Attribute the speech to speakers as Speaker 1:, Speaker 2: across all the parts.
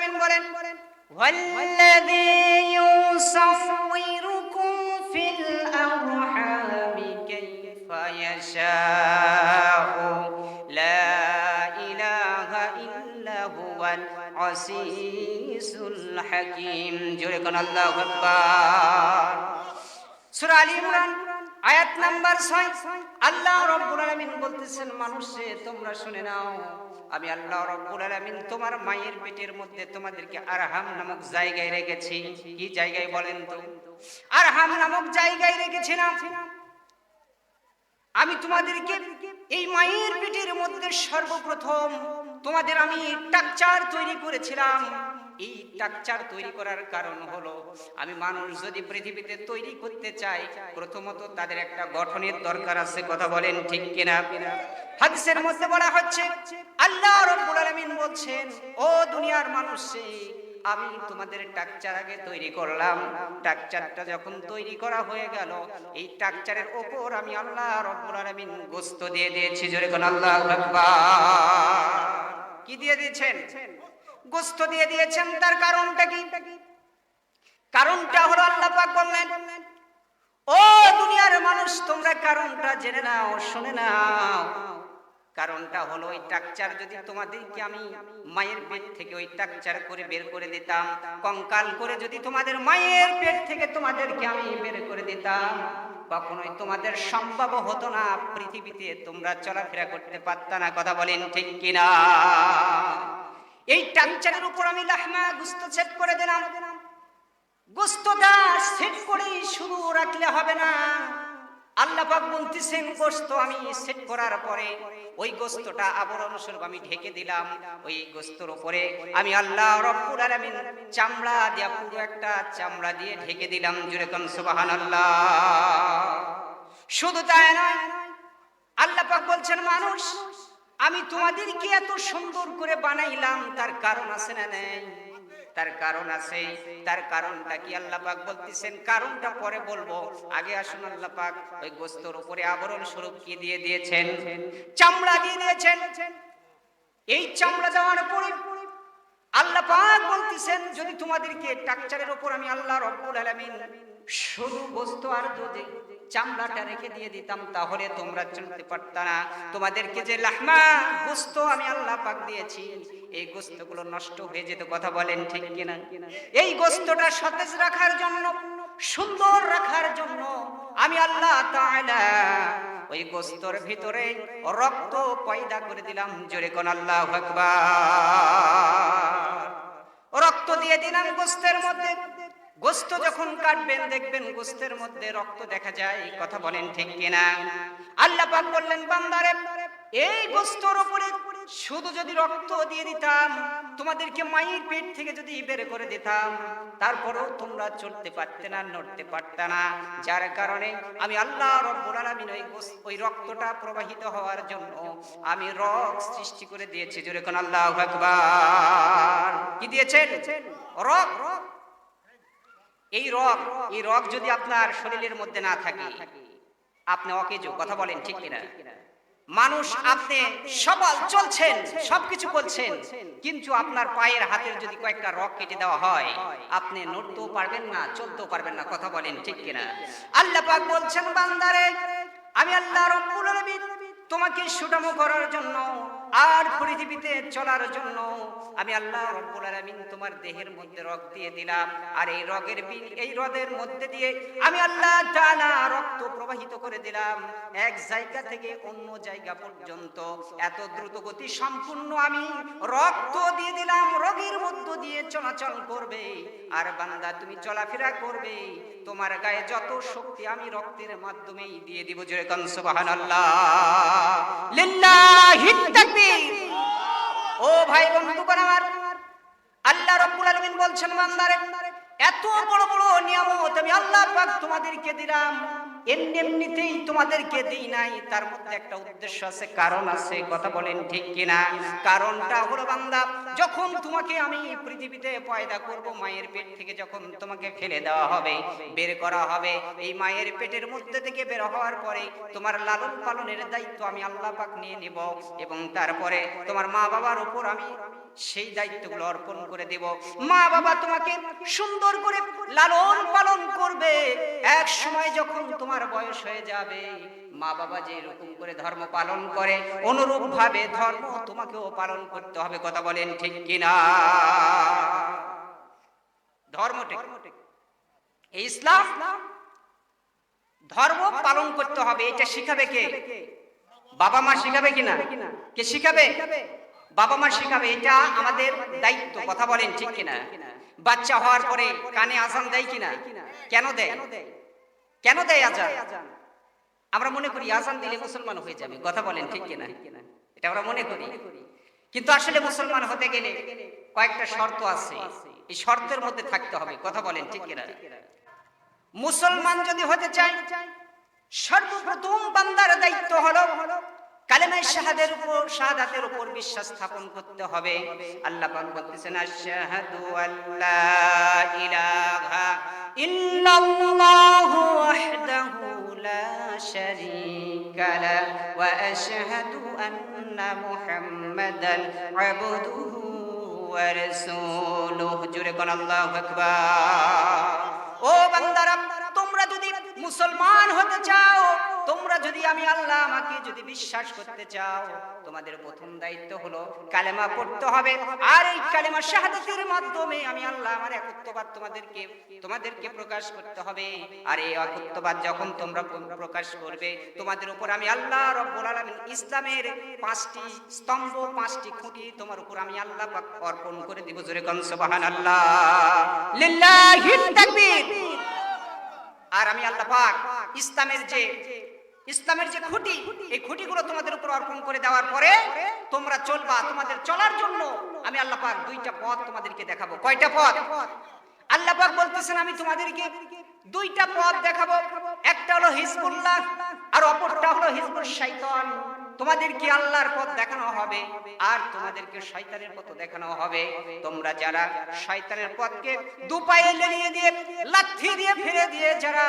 Speaker 1: আলামিন বলেন والذي يصوركم في الأرحام كيف يشاء لا إله إلا هو العزيز الحكيم جركن الله أكبر সূরা আলী ইমরান আয়াত নাম্বার 6 আল্লাহ রাব্বুল আলামিন বলতেছেন মানুষে তোমরা শুনে নাও আমি আল্লাহ রব্বুল আলামিন তোমার মায়ের পেটের মধ্যে তোমাদেরকে আরহাম নামক জায়গায় রেখেছি। কি জায়গায় বলেন তো? আরহাম নামক জায়গায় রেখেছিলাম। আমি তোমাদেরকে এই মায়ের পেটের মধ্যে সর্বপ্রথম তোমাদের আমি টাকচার তৈরি করেছিলাম। এই টাকচার তৈরি করার কারণ হলো, আমি মানুষ যদি পৃথিবীতে তৈরি করতে চাই, প্রথমত তাদের একটা গঠনের দরকার আছে, কথা বলেন ঠিক কিনা? হাদিসের মধ্যে বলা হচ্ছে, আল্লাহ রাব্বুল আলামিন বলছেন, ও দুনিয়ার মানুষ আমি তোমাদের টাকচার আগে তৈরি করলাম। টাকচারটা যখন তৈরি করা হয়ে গেল, এই টাকচারের ওপর আমি আল্লাহ রব্বুল আলামিন গোস্ত দিয়ে দিয়েছি। জোরে কোন আল্লাহ কি দিয়ে দিয়েছেন? গোস্ত দিয়ে দিয়েছেন তার কারণটা কি? কারণটা হলো আল্লাহ পাক বললেন, ও দুনিয়ার মানুষ, তোমরা কারণটা জেনে নাও, শুনে নাও। কারণটা হলো ওই টাকচার যদি তোমাদেরকে আমি মায়ের পেট থেকে ওই টাকচার করে বের করে দিতাম, কঙ্কাল করে যদি তোমাদের মায়ের পেট থেকে তোমাদেরকে আমি বের করে দিতাম, কখনোই তোমাদের সম্ভব হতো না পৃথিবীতে তোমরা চলাফেরা করতে পারত না, কথা বলেন ঠিক কিনা? এই টাকচারের উপর আমি লাহমা গুস্ত সেট করে দিলাম। গুস্তটা সেট করেই শুরু রাখলে হবে না। আল্লাহ পাক বলতেছেন গোস্ত আমি সেট করার পরে ওই গোস্তটা আবরণ স্বরূপ আমি ঢেকে দিলাম। ওই গোস্তর উপরে আমি আল্লাহ রব্বুল আলামিন চামড়া দিয়া পুরো একটা চামড়া দিয়ে ঢেকে দিলাম। কোন, সুবহানাল্লাহ। শুধু তাই নয়, আল্লাহ পাক বলছেন, মানুষ, আমি তোমাদেরকে এত সুন্দর করে বানাইলাম, তার কারণ আছে না নেই? তার কারণ আছে। তার কারণটা কি আল্লাহ পাক বলতেছেন? কারণটা পরে বলব। আগে আসুন আল্লাহ পাক ওই গোস্তর উপরে আবরণ স্বরূপ কি দিয়ে দিয়েছেন? চামড়া দিয়ে দিয়েছেন। এই চামড়া দেওয়ার পরে আল্লাহ পাক বলতেছেন, যদি তোমাদেরকে টাকচারের উপর আমি আল্লাহ রব্বুল আলামিন শুধু গোস্ত আর যদি চামড়াটা রেখে দিয়ে দিতাম, তাহলে তোমরা চলতে পারতা না। তোমাদেরকে যে লাহমা, গোস্ত আমি আল্লাহ পাক দিয়েছি, এই গোস্তগুলো নষ্ট হয়ে যেত, কথা বলেন ঠিক কিনা? এই গোস্তটা সতেজ রাখার জন্য, সুন্দর রাখার জন্য আমি আল্লাহ ওই গোস্তর ভিতরে রক্ত পয়দা করে দিলাম, জোরে কোন আল্লাহ আকবার। রক্ত দিয়ে দিলাম গোস্তের মধ্যে। গোস্ত যখন কাটবেন, দেখবেন গোস্তের মধ্যে রক্ত দেখা যায় কথা বলেন ঠিক কিনা? আল্লাহ পাক বললেন, বান্দারে, এই গোস্তর উপরে শুধু যদি রক্ত দিয়ে দিতাম, তোমাদেরকে মায়ের পেট থেকে যদি বের করে দিতাম, তারপরেও তোমরা চলতে পারতে না, নড়তে পারতে না। যার কারণে আমি আল্লাহ রব্বুল আলামিন ওই ওই রক্তটা প্রবাহিত হওয়ার জন্য আমি রক সৃষ্টি করে দিয়েছি। জোরে কোন আল্লাহু আকবার। কি দিয়েছেন? রক। এই রক এই রক যদি আপনার শরীরের মধ্যে না থাকে, আপনি অকেজো, কথা বলেন ঠিক কিনা? মানুষ আপনি সবল, চলছেন, সবকিছু বলছেন কিন্তু আপনার পায়ের হাতের যদি কয়েকটা রক কেটে দেওয়া হয়, আপনি নড়তেও পারবেন না, চলতেও পারবেন না, কথা বলেন ঠিক কিনা? আল্লাহ পাক বলছেন, বান্দারে, আমি আল্লাহ রব্বুল আলামিন তোমাকে সুটামো করার জন্য আর পৃথিবীতে চলার জন্য আমি আল্লাহ রব্বুল আলামিন তোমার দেহের মধ্যে রক দিয়ে দিলাম। আর এই রগের এই হ্রদের মধ্যে দিয়ে আমি আল্লাহ তাআলা রক্ত প্রবাহিত করে দিলাম। এক জায়গা থেকে অন্য জায়গা পর্যন্ত এত দ্রুত গতি সম্পূর্ণ আমি রক্ত দিয়ে দিলাম। রগের মধ্য দিয়ে চলাচল করবে। আর বান্দা, তুমি চলাফেরা করবে। তোমার গায়ে যত শক্তি আমি রক্তের মাধ্যমেই দিয়ে দিব। জোরে কান, সুবহানাল্লাহ। লিল্লাহি তাকবীর। ও ভাই বন্ধুগণ আমার, আল্লাহ রাব্বুল আলামিন বলছেন বান্দারে, এত বড় বড় নিয়ামত আমি আল্লাহ পাক তোমাদেরকে দিলাম। এমনি এমনিতেই তোমাদেরকে দিই নাই। তার মধ্যে একটা উদ্দেশ্য আছে, কারণ আছে, কথা বলেন ঠিক কিনা? কারণটা হলো বান্দা, যখন তোমাকে আমি পৃথিবীতে পয়দা করব, মায়ের পেট থেকে যখন তোমাকে ফেলে দেওয়া হবে, বের করা হবে, এই মায়ের পেটের মধ্যে থেকে বের হওয়ার পরে তোমার লালন পালনের দায়িত্ব আমি আল্লাহ পাক নিয়ে নিব এবং তারপরে তোমার মা বাবার উপর আমি সেই দায়িত্বগুলো অর্পণ করে দেব। মা বাবা তোমাকে সুন্দর করে লালন পালন করবে। এক সময় যখন তোমার বয়স হয়ে যাবে, মা বাবা যে এরকম করে ধর্ম পালন করে অনুরূপ ভাবে ধর্ম তোমাকেও পালন করতে হবে, কথা বলেন ঠিক কিনা? ধর্ম ইসলাম ধর্ম পালন করতে হবে, এটা শিখাবে কে? বাবা মা শিখাবে কিনা? কে শিখাবে? বাবা মা শিখাবে, এটা আমাদের দায়িত্ব, কথা বলেন ঠিক কিনা? বাচ্চা হওয়ার পরে কানে আজান দেয় কিনা? কেন দেয়? কেন দেয় আজান? আমরা মনে করি আজান দিলে মুসলমান হয়ে যাবে, কথা বলেন ঠিক কিনা? এটা আমরা মনে করি। কিন্তু আসলে মুসলমান হতে গেলে কয়েকটা শর্ত আছে। এই শর্তের মধ্যে থাকতে হবে, কথা বলেন ঠিক কিনা? মুসলমান যদি হতে চায়, সর্বপ্রথম বান্দার দায়িত্ব হলো কালেমায় শাহাদের উপর, শাহাদাতের উপর বিশ্বাস স্থাপন করতে হবে। আল্লাহ পাক বলতেছেন, আশহাদু আল্লা ইলাহা ইল্লাল্লাহু ওয়াহদাহু লা শারীকা লা ওয়া আশহাদু আন্না মুহাম্মাদান আবদুহু ওয়া রাসূলুহু। জুরে কোন আল্লাহু আকবার। ও বান্দারা, তোমরা যদি মুসলমান হতে চাও তোমরা যদি আমি আল্লাহ আমাকে যদি বিশ্বাস করতে চাও, তোমাদের প্রথম দায়িত্ব হলো কালেমা পড়তে হবে। আর এই কালেমা শাহাদাতের মাধ্যমে আমি আল্লাহ আমার একত্ববাদ তোমাদেরকে তোমাদেরকে প্রকাশ করতে হবে। আর এই একত্ববাদ যখন তোমরা প্রকাশ করবে, তোমাদের উপর আমি আল্লাহ রব্বুল আলামিন ইসলামের পাঁচটি স্তম্ভ, পাঁচটি খুঁটি তোমার উপর আমি আল্লাহ অর্পণ করে দিব। জোরে কন, সুবহানাল্লাহ। লিল্লাহিত তাকবীর। আর আমি আল্লাহ পাক ইসলামের যে ইসলামের যে খুঁটি, এই খুঁটিগুলো তোমাদের উপর অর্পণ করে দেওয়ার পরে তোমরা চলবা তোমাদের চলার জন্য। আমি আল্লাহ পাক দুইটা পথ তোমাদেরকে দেখাবো। কয়টা পথ? আল্লাহ পাক বলতেছেন, আমি তোমাদেরকে দুইটা পথ দেখাবো। একটা হলো হিজবুল্লাহ, আর অপরটা হলো হিজবুল শয়তান তোমাদেরকে আল্লাহর পথ দেখানো হবে, আর তোমাদেরকে শয়তানের পথ দেখানো হবে। তোমরা যারা শয়তানের পথকে দুপায়ে লেলিয়ে দিয়ে, লাথি দিয়ে ফিরে দিয়ে যারা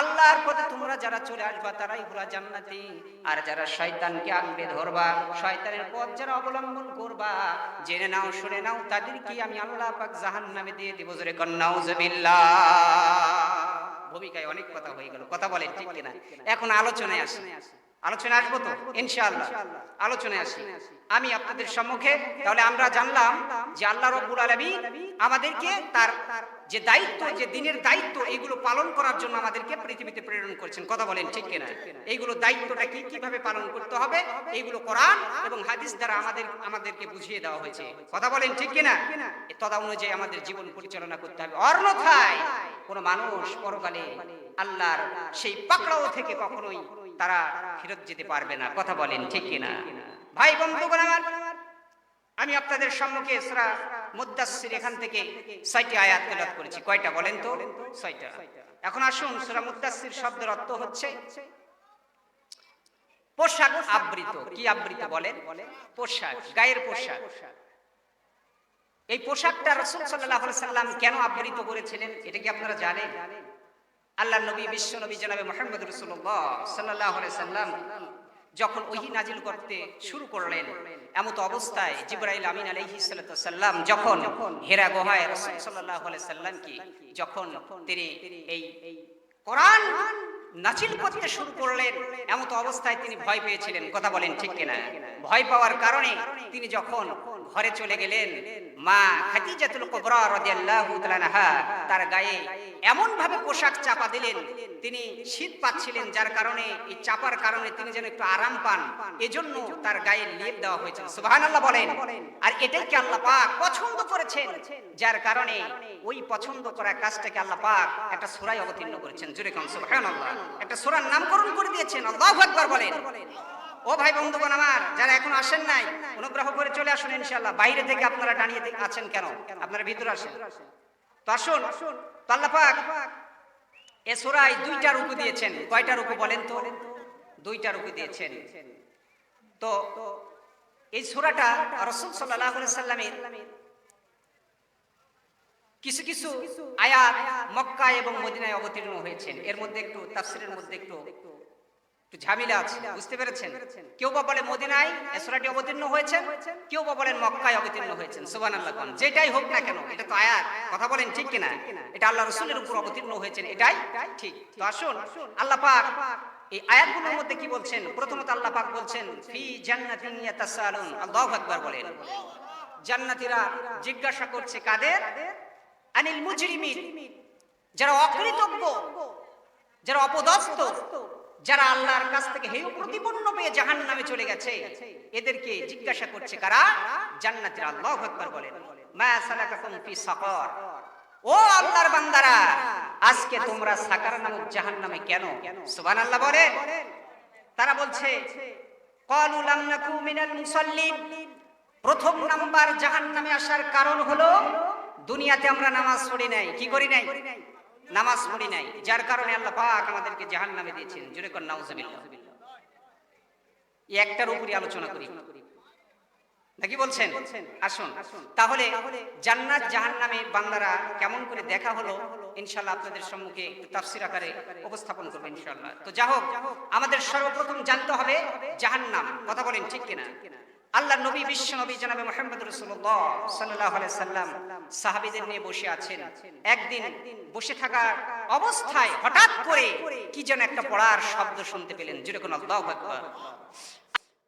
Speaker 1: আল্লাহর পথে তোমরা যারা চলে আসবা, তারাই হলো জান্নাতি। আর যারা শয়তানকে আঁকড়ে ধরবা, শয়তানের পথ যারা অবলম্বন করবা, জেনে নাও, শুনে নাও, তাদেরকে আমি আল্লাহ পাক জাহান্নামে দিয়ে দিব। জোরে কন্নাউজুবিল্লাহ ভূমিকায় অনেক কথা হয়ে গেল। কথা বলেন ঠিক কিনা? এখন আলোচনায় আসি। আলোচনায় আসব তো? ইনশাআল্লাহ। আলোচনায় আসি। আমি আপনাদের সম্মুখে, তাহলে আমরা জানলাম যে আল্লাহ রব্বুল আলামিন আমাদেরকে তার যে দায়িত্ব, যে দিনের দায়িত্ব এইগুলো পালন করার জন্য আমাদেরকে পৃথিবীতে প্রেরণ করছেন। কথা বলেন ঠিক কিনা? এইগুলো দায়িত্বটা কি কীভাবে পালন করতে হবে? এইগুলো কোরআন এবং হাদিস দ্বারা আমাদের, আমাদেরকে বুঝিয়ে দেওয়া হয়েছে। কথা বলেন ঠিক কিনা? তদা অনুযায়ী আমাদের জীবন পরিচালনা করতে হবে। অন্যথায় কোন মানুষ পরকালে আল্লাহর সেই পাকড়াও থেকে কখনোই তারা ফেরত যেতে পারবে না। কথা বলেন, ঠিক কিনা? ভাই, বন্ধুগণ আমার, আমি আপনাদের সম্মুখে সূরা মুদ্দাসসির এখান থেকে ছয়টি আয়াত তেলাওয়াত করেছি। কয়টা বলেন তো? ছয়টা। এখন আসুন, সূরা মুদ্দাসসির শব্দের অর্থ হচ্ছে পোশাক আবৃত। কি আবৃত বলেন? পোশাক, গায়ের পোশাক। এই পোশাকটা রাসূল আলাইহি সাল্লাম কেন আবৃত করেছিলেন, এটা কি আপনারা জানেন? আল্লাহ নবী, বিশ্ব নবী জনাবে মোহাম্মদ রসুল্লাহ সাল্লাহ সাল্লাম যখন ওহি নাজিল করতে শুরু করলেন, এমত অবস্থায় জিব্রাইল আমিন আলাইহি সাল্লাম যখন হেরা গুহায় রাসূল সাল্লাল্লাহু আলাইহি সাল্লাম কি যখন তিনি এই কোরআন নাচিল করতে শুরু করলেন, এমত অবস্থায় তিনি ভয় পেয়েছিলেন। কথা বলেন ঠিক কিনা? ভয় পাওয়ার কারণে তিনি যখন ঘরে চলে গেলেন মা খাদিজাতুল কুবরা রাদিয়াল্লাহু তাআলা তার গায়ে এমন ভাবে পোশাক চাপা দিলেন, তিনি শীত পাচ্ছিলেন যার কারণে, এই চাপার কারণে তিনি যেন একটু আরাম পান। এজন্য তার গায়ে লেপ দেওয়া হয়েছে সুবহানাল্লাহ বলেন। আর এটাই কি আল্লাহ পাক পছন্দ করেছেন? যার কারণে ওই পছন্দ করা কাজটাকে আল্লাহ পাক একটা সূরায় অবতীর্ণ করেছেন। জুরে কোন, সুবহানাল্লাহ। একটা সূরার নামকরণ করে দিয়েছেন। আল্লাহু আকবার বলেন। ও ভাই বন্ধুগণ আমার, যারা এখন আসেন নাই, অনুগ্রহ করে চলে আসুন ইনশাআল্লাহ। বাইরে থেকে আপনারা দাঁড়িয়ে আছেন কেন? আপনারা ভিতরে আসেন। তো আসুন, তো পাক এ সূরায় দুইটা রূপ দিয়েছেন। কয়টা রূপ বলেন তো? দুইটা রূপ দিয়েছেন। তো এই সূরাটা রাসূল আলাইহি সাল্লামের কিছু কিছু আয়াত মক্কা এবং মদিনায় অবতীর্ণ হয়েছেন। এর মধ্যে একটু, তাফসিরের মধ্যে একটু একটু ঝামেলা আছে, বুঝতে পেরেছেন? কেউ বা বলে মদিনায় এসরাটি অবতীর্ণ হয়েছেন, কেউ বা বলেন মক্কায় অবতীর্ণ হয়েছেন, সুবহানাল্লাহ কোন। যেটাই হোক না কেন, এটা তো আয়াত, কথা বলেন ঠিক কিনা? এটা আল্লাহ রাসূলের উপর অবতীর্ণ হয়েছেন, এটাই ঠিক। তো আসুন, আল্লাহ পাক এই আয়াতগুলোর মধ্যে কি বলছেন? প্রথমত আল্লাহ পাক বলছেন, ফি জান্নাতিন ইয়াতাসালুন, আল্লাহু আকবার বলেন। জান্নাতীরা জিজ্ঞাসা করছে কাদের? আনিল মুজরিমিন, যারা অকৃতজ্ঞ, যারা অপদস্থ যারা আল্লাহর কাছ থেকে হেয় প্রতিপন্ন পেয়ে জাহান নামে চলে গেছে, এদেরকে জিজ্ঞাসা করছে কারা? জান্নাতের আল্লাহ আকবার বলেন, মা সালাকাকুম ফি সাকার। ও আল্লাহর বান্দারা, আজকে তোমরা সাকার নামক জাহান্নামে কেন? সুবহানাল্লাহ বলেন। তারা বলছে ক্বালু লাম নাকু মিনাল মুসাল্লিন। প্রথম নাম্বার জাহান্নামে আসার কারণ হলো, দুনিয়াতে আমরা নামাজ পড়ি নাই। কি করি নাই? নামাজ পড়ি নাই, যার কারণে আল্লাহ পাক আমাদেরকে জাহান্নামে দিয়েছেন। জুরে কর, নাউজুবিল্লাহ। একটার উপরই আলোচনা করি। নাকি বলছেন? আসুন। তাহলে জান্নাত জাহান্নামে বান্দারা কেমন করে দেখা হলো, ইনশাআল্লাহ আপনাদের সম্মুখে একটু তাফসির আকারে উপস্থাপন করব, ইনশাআল্লাহ। তো যা হোক, আমাদের সর্বপ্রথম জানতে হবে জাহান্নাম, কথা বলেন ঠিক কিনা? আল্লাহ নবী, বিশ্ব নবী জনাবে মোহাম্মদ রসুল্লাহ সাল্লাহ সাল্লাম সাহাবিদের নিয়ে বসে আছেন। একদিন বসে থাকার অবস্থায় হঠাৎ করে কি যেন একটা পড়ার শব্দ শুনতে পেলেন। যেরকম আল্লাহ